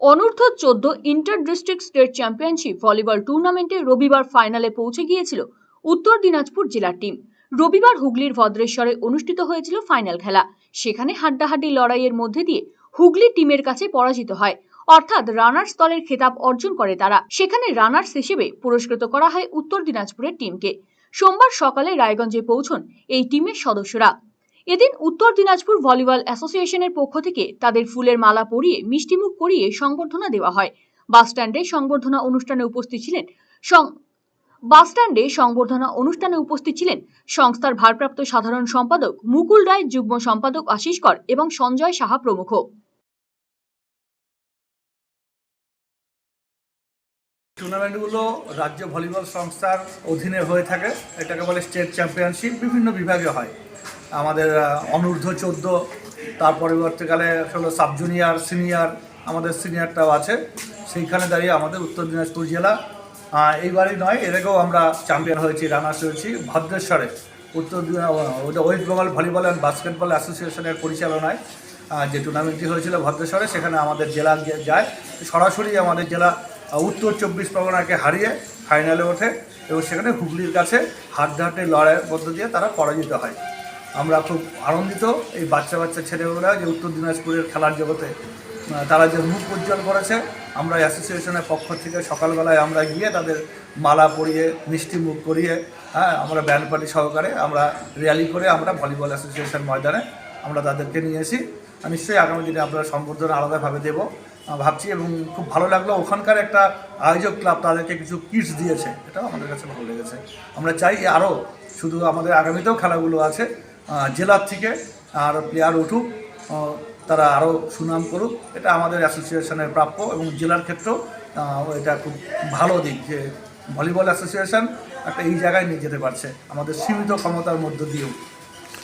অনূর্ধ্ব চোদ্দ inter district state championship volleyball টুর্নামেন্টে রবিবার ফাইনালে পৌঁছে গিয়েছিল উত্তর দিনাজপুর জেলার টিম রবিবার হুগলির ভদ্রেশ্বরে অনুষ্ঠিত হয়েছিল ফাইনাল খেলা। সেখানে হাড্ডাহাড্ডি লড়াইয়ের মধ্যে দিয়ে হুগলি টিমের কাছে পরাজিত হয়। অর্থাৎ রানার্স দলের খেতাব অর্জন করে তারা। সেখানে রানার্স হিসেবে পুরস্কৃত করা হয় উত্তর দিনাজপুরের টিমকে সোমবার সকালে রায়গঞ্জে পৌঁছন এই টিমের সদস্যরা। এদিন উত্তর দিনাজপুর ভলিবল অ্যাসোসিয়েশনের পক্ষ থেকে তাদের ফুলের মালা পরিয়ে মিষ্টিমুখ করিয়ে সংবর্ধনা দেওয়া হয়। বাসস্ট্যান্ডে সংবর্ধনা অনুষ্ঠানে উপস্থিত ছিলেন বাসস্ট্যান্ডে সংবর্ধনা অনুষ্ঠানে উপস্থিত ছিলেন সংস্থার ভারপ্রাপ্ত সাধারণ সম্পাদক মুকুল রায়, যুগ্ম সম্পাদক আশিস কর এবং সঞ্জয় সাহা প্রমুখ। টুর্নামেন্টগুলো রাজ্য ভলিবল সংস্থার অধীনে হয়ে থাকে। এটাকে বলে স্টেট চ্যাম্পিয়নশিপ। বিভিন্ন বিভাগে হয়। আমাদের অনূর্ধ্ব চোদ্দ, তার পরবর্তীকালে হলো সাব জুনিয়র, সিনিয়র, আমাদের সিনিয়রটাও আছে। সেইখানে দাঁড়িয়ে আমাদের উত্তর দিনাজপুর জেলা এইবারই নয়, এর আগেও আমরা চ্যাম্পিয়ন হয়েছি, রানার্স হয়েছি ভদ্রেশ্বরে। উত্তর west Bengal volleyball and basketball অ্যাসোসিয়েশনের পরিচালনায় যে টুর্নামেন্টটি হয়েছিল ভদ্রেশ্বরে, সেখানে আমাদের জেলা যায়। সরাসরি আমাদের জেলা উত্তর চব্বিশ পরগনাকে হারিয়ে ফাইনালে ওঠে এবং সেখানে হুগলির কাছে হাড্ডাহাড্ডি লড়াইয়ের মধ্য দিয়ে তারা পরাজিত হয়। আমরা খুব আনন্দিত এই বাচ্চা বাচ্চা ছেলেমেয়েরা যে উত্তর দিনাজপুরের খেলার জগতে তারা যে মুখ উজ্জ্বল করেছে, আমরা অ্যাসোসিয়েশনের পক্ষ থেকে সকালবেলায় আমরা গিয়ে তাদের মালা পরিয়ে, মিষ্টি মুখ করিয়ে হ্যাঁ আমরা ব্যান্ড পার্টি সহকারে আমরা র্যালি করে আমরা ভলিবল অ্যাসোসিয়েশন ময়দানে আমরা তাদেরকে নিয়ে এসি নিশ্চয়ই আগামী দিনে আপনারা সম্বর্ধনা আলাদাভাবে দেবো। ভাবছি এবং খুব ভালো লাগল, ওখানকার একটা আয়োজক ক্লাব তাদেরকে কিছু কিটস দিয়েছে, এটাও আমাদের কাছে ভালো লেগেছে। আমরা চাই আরও, শুধু আমাদের আগামীতেও খেলাগুলো আছে জেলার থেকে আর প্লেয়ার উঠুক তারা আরও সুনাম করুক। এটা আমাদের অ্যাসোসিয়েশনের প্রাপ্য এবং জেলার ক্ষেত্রেও এটা খুব ভালো দিক যে ভলিবল অ্যাসোসিয়েশন একটা এই জায়গায় নিয়ে যেতে পারছে। আমাদের সীমিত ক্ষমতার মধ্য দিয়েও।